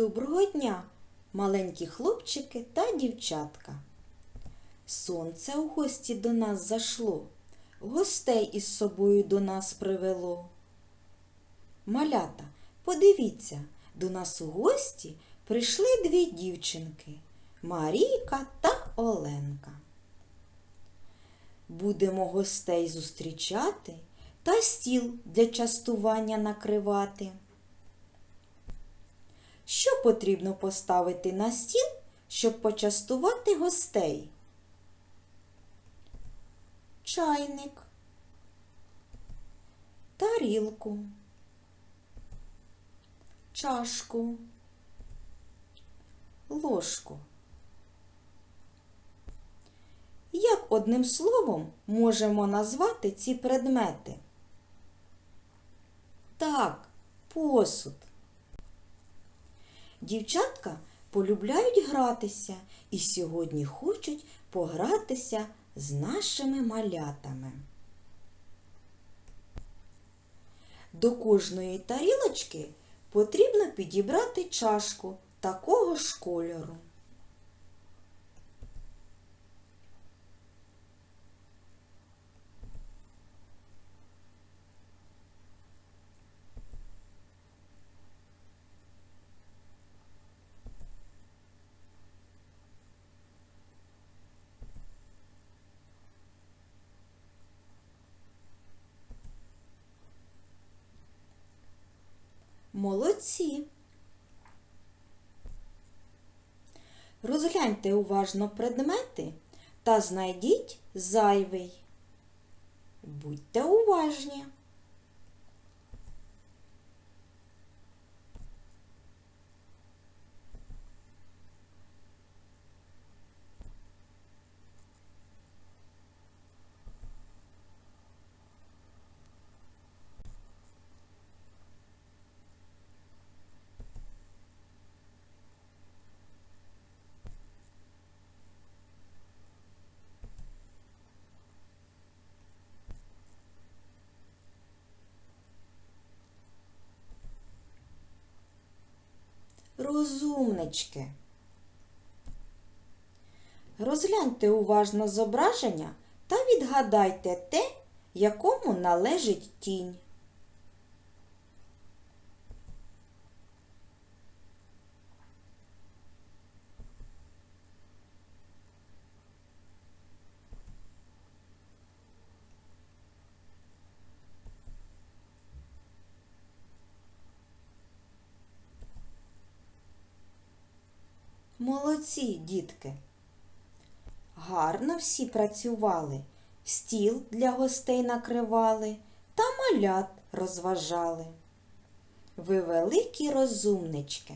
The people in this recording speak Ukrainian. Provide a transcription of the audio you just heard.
Доброго дня, маленькі хлопчики та дівчатка. Сонце у гості до нас зашло, гостей із собою до нас привело. Малята, подивіться, до нас у гості прийшли дві дівчинки Марійка та Оленка. Будемо гостей зустрічати та стіл для частування накривати. Що потрібно поставити на стіл, щоб почастувати гостей? Чайник, тарілку, чашку, ложку. Як одним словом можемо назвати ці предмети? Так, посуд. Дівчатка полюбляють гратися і сьогодні хочуть погратися з нашими малятами. До кожної тарілочки потрібно підібрати чашку такого ж кольору. Молодці. Розгляньте уважно предмети та знайдіть зайвий. Будьте уважні. Розумнички. Розгляньте уважно зображення та відгадайте те, якому належить тінь. Молодці, дітки. Гарно всі працювали, стіл для гостей накривали та малят розважали. Ви великі розумнички.